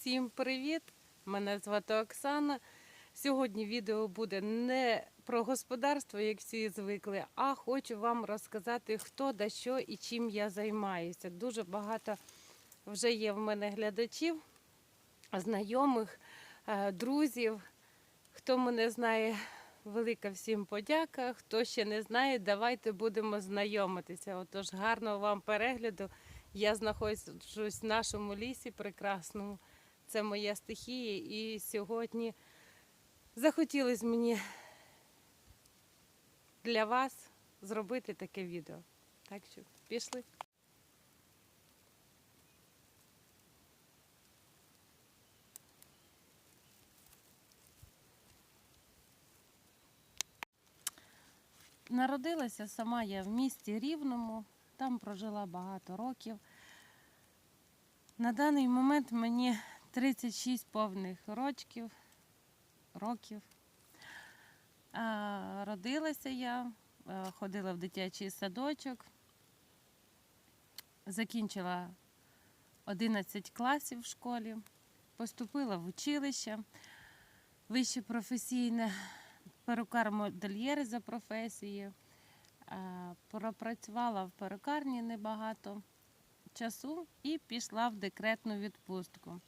Всім привіт! Мене звати Оксана. Сьогодні відео буде не про господарство, як всі звикли, а хочу вам розказати, хто да що і чим я займаюся. Дуже багато вже є в мене глядачів, знайомих, е, друзів. Хто мене знає, велика всім подяка. Хто ще не знає, давайте будемо знайомитися. Отож, гарного вам перегляду. Я знаходжусь в нашому лісі прекрасному. Це моя стихія. І сьогодні захотілося мені для вас зробити таке відео. Так що пішли. Народилася сама я в місті Рівному, там прожила багато років. На даний момент мені 36 повних рочків. років. Родилася я, е, ходила в дитячий садочок, закінчила 11 класів в школі, поступила в училище вище професійне, перукар-модельєр за професією. Пропрацювала в перукарні небагато часу і пішла в декретну відпустку.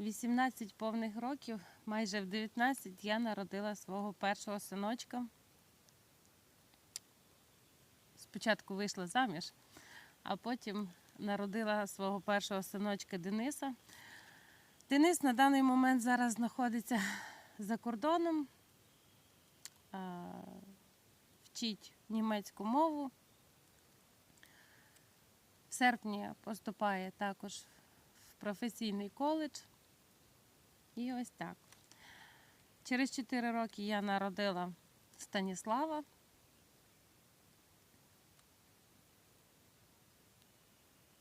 18 повних років, майже в 19 я народила свого першого синочка. Спочатку вийшла заміж, а потім народила свого першого синочка Дениса. Денис на даний момент зараз знаходиться за кордоном, вчить німецьку мову. В серпні поступає також в професійний коледж. І ось так. Через 4 роки я народила Станіслава.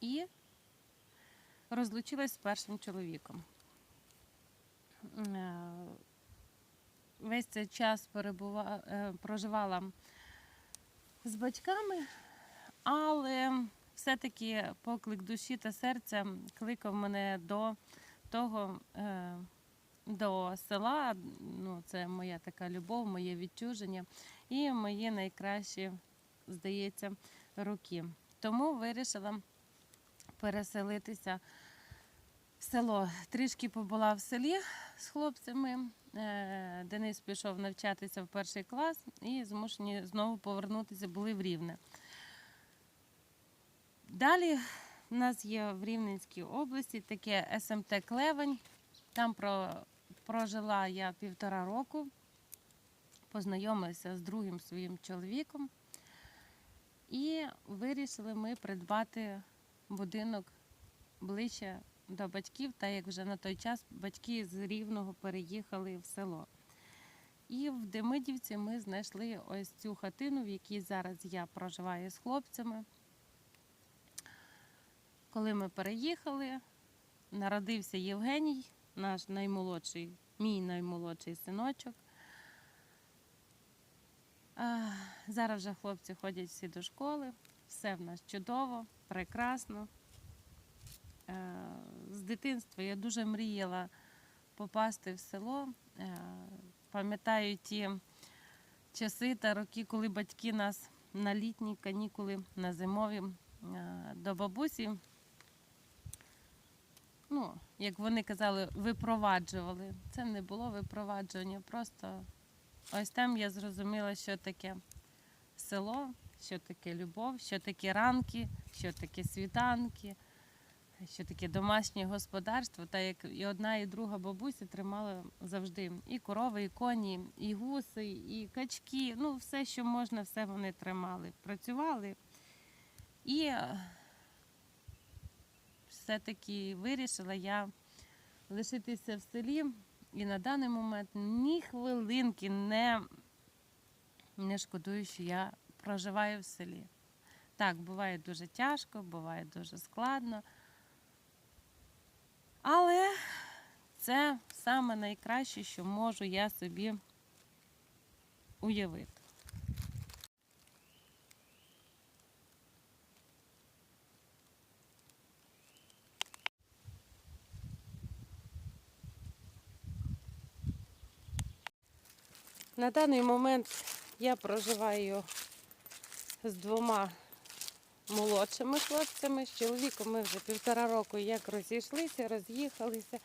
І розлучилась з першим чоловіком. Е, Весь цей час перебува... е, проживала з батьками, але все-таки поклик душі та серця кликав мене до того, е, до села. Ну, це моя така любов, моє відчуження і мої найкращі, здається, роки. Тому вирішила переселитися в село. Трішки побула в селі з хлопцями. Е, Денис пішов навчатися в перший клас і змушені знову повернутися були в Рівне. Далі у нас є в Рівненській області таке СМТ Клевень. Там про, прожила я півтора року, познайомилася з другим своїм чоловіком. І вирішили ми придбати будинок ближче до батьків, так як вже на той час батьки з Рівного переїхали в село. І в Демидівці ми знайшли ось цю хатину, в якій зараз я проживаю з хлопцями. Коли ми переїхали, народився Євгеній, наш наймолодший, мій наймолодший синочок. Зараз вже хлопці ходять всі до школи, все в нас чудово, прекрасно. Е, З дитинства я дуже мріяла попасти в село. Е, Пам'ятаю ті часи та роки, коли батьки нас на літні канікули, на зимові е, до бабусі ну, як вони казали, випроваджували. Це не було випровадження, просто ось там я зрозуміла, що таке село, що таке любов, що таке ранки, що таке світанки, що таке домашнє господарство. Та як і одна, і друга бабуся тримали завжди і корови, і коні, і гуси, і качки. Ну, все, що можна, все вони тримали. Працювали. І все-таки вирішила я лишитися в селі і на даний момент ні хвилинки не, не шкодую, що я проживаю в селі. Так, буває дуже тяжко, буває дуже складно. Але це саме найкраще, що можу я собі уявити. На даний момент я проживаю з двома молодшими хлопцями. З чоловіком ми вже півтора року як розійшлися, роз'їхалися.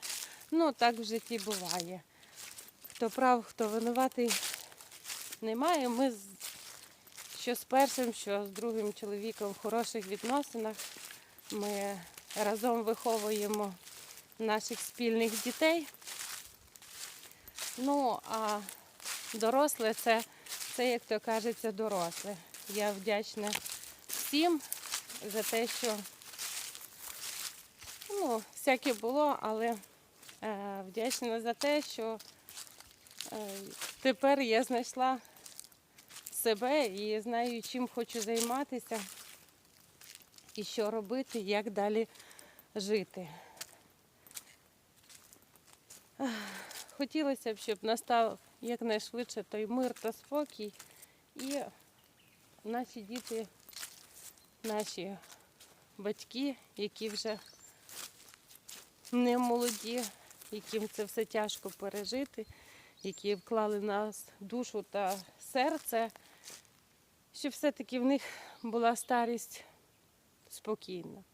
Ну, так в житті буває. Хто прав, хто винуватий, немає. Ми з- що з першим, що з другим чоловіком в хороших відносинах. Ми разом виховуємо наших спільних дітей. Ну, а доросле це, це як то кажеться, доросле. Я вдячна всім за те, що ну, всяке було, але е, вдячна за те, що е, тепер я знайшла себе і знаю, чим хочу займатися і що робити, як далі жити. Хотілося б, щоб настав якнайшвидше той мир та спокій, і наші діти, наші батьки, які вже не молоді, яким це все тяжко пережити, які вклали в нас душу та серце, щоб все-таки в них була старість спокійна.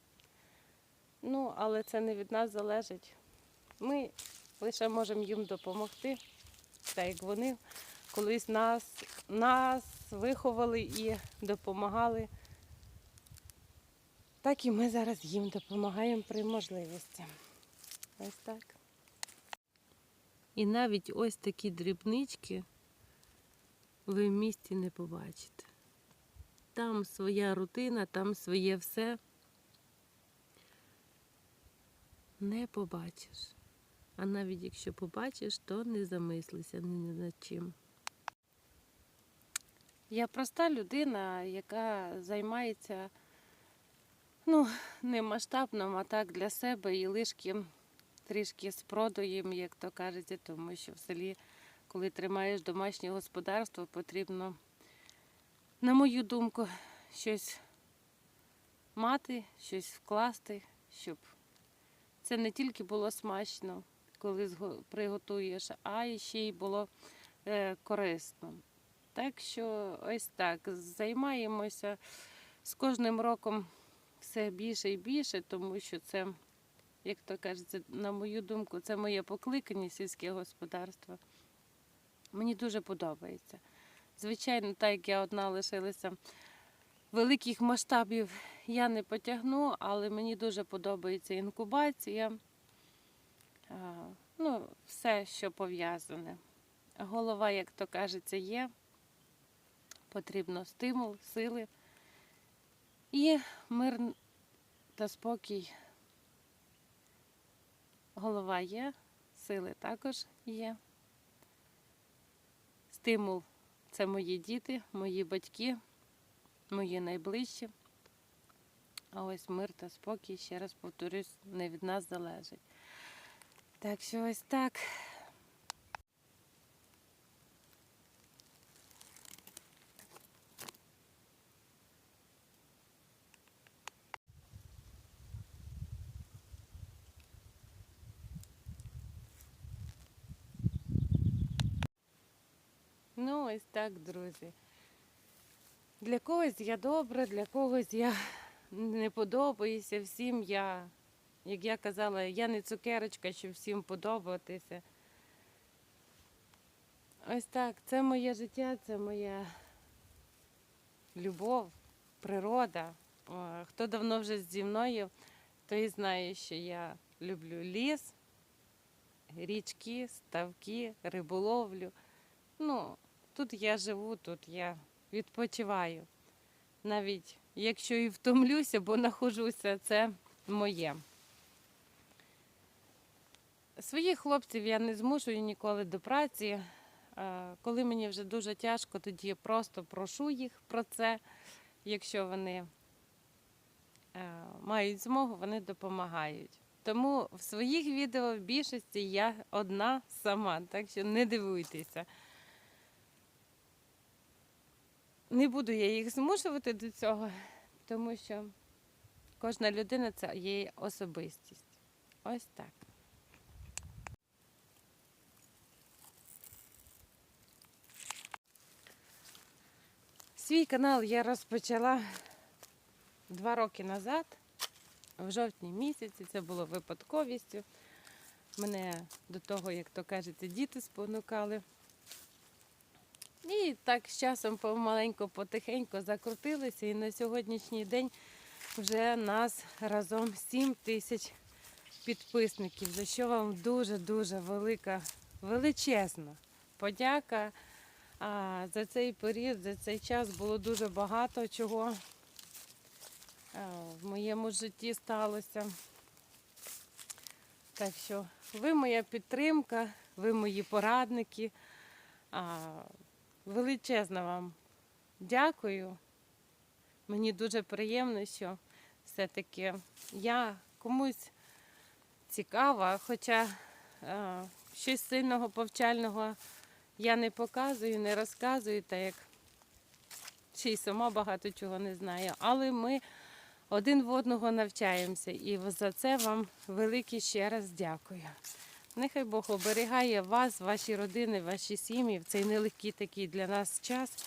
Ну, але це не від нас залежить. Ми лише можемо їм допомогти, так як вони колись нас, нас виховали і допомагали. Так і ми зараз їм допомагаємо при можливості. Ось так. І навіть ось такі дрібнички ви в місті не побачите. Там своя рутина, там своє все. Не побачиш. А навіть якщо побачиш, то не замислися ні над чим. Я проста людина, яка займається ну, не масштабним, а так для себе і лишки трішки з продаєм, як то кажеться, тому що в селі, коли тримаєш домашнє господарство, потрібно, на мою думку, щось мати, щось вкласти, щоб це не тільки було смачно, коли приготуєш, а ще й було е, корисно. Так що ось так займаємося з кожним роком все більше і більше, тому що це, як то кажеться, на мою думку, це моє покликання сільське господарство. Мені дуже подобається. Звичайно, так як я одна лишилася великих масштабів я не потягну, але мені дуже подобається інкубація. А, Ну, все, що пов'язане. Голова, як то кажеться, є. Потрібно стимул, сили. І мир та спокій. Голова є, сили також є. Стимул це мої діти, мої батьки, мої найближчі. А ось мир та спокій, ще раз повторюсь, не від нас залежить. Так що ось так. Ну, ось так, друзі. Для когось я добра, для когось я не подобаюся. Всім я, як я казала, я не цукерочка, щоб всім подобатися. Ось так, це моє життя, це моя любов, природа. Хто давно вже зі мною, той знає, що я люблю ліс, річки, ставки, риболовлю. Ну, тут я живу, тут я відпочиваю. Навіть якщо і втомлюся, бо нахожуся, це моє. Своїх хлопців я не змушую ніколи до праці. Е, Коли мені вже дуже тяжко, тоді я просто прошу їх про це. Якщо вони е, мають змогу, вони допомагають. Тому в своїх відео в більшості я одна сама, так що не дивуйтеся. Не буду я їх змушувати до цього, тому що кожна людина це є особистість. Ось так. Свій канал я розпочала два роки назад, в жовтні місяці. Це було випадковістю. Мене до того, як то кажеться, діти спонукали. І так з часом помаленьку, потихеньку закрутилися. І на сьогоднішній день вже нас разом 7 тисяч підписників, за що вам дуже-дуже велика, величезна подяка. А, за цей період, за цей час було дуже багато чого в моєму житті сталося. Так що ви моя підтримка, ви мої порадники. Величезно вам дякую. Мені дуже приємно, що все-таки я комусь цікава, хоча а, щось сильного повчального я не показую, не розказую, так як ще й сама багато чого не знаю. Але ми один в одного навчаємося. І за це вам велике ще раз дякую. Нехай Бог оберігає вас, ваші родини, ваші сім'ї в цей нелегкий такий для нас час.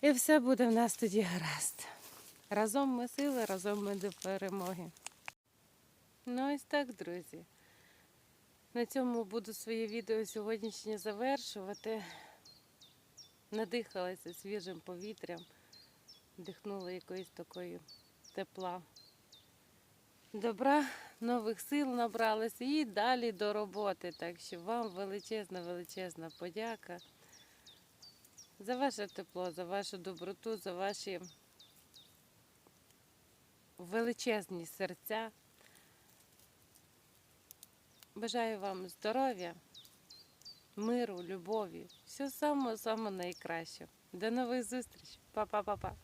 І все буде в нас тоді гаразд. Разом ми сили, разом ми до перемоги. Ну ось так, друзі. На цьому буду своє відео сьогоднішнє завершувати. Надихалася свіжим повітрям, вдихнула якоїсь такої тепла. Добра, нових сил набралися і далі до роботи. Так що вам величезна, величезна подяка за ваше тепло, за вашу доброту, за ваші величезні серця. Бажаю вам здоров'я, миру, любові. Все саме-саме найкраще. До нових зустрічей. Па-па-па-па.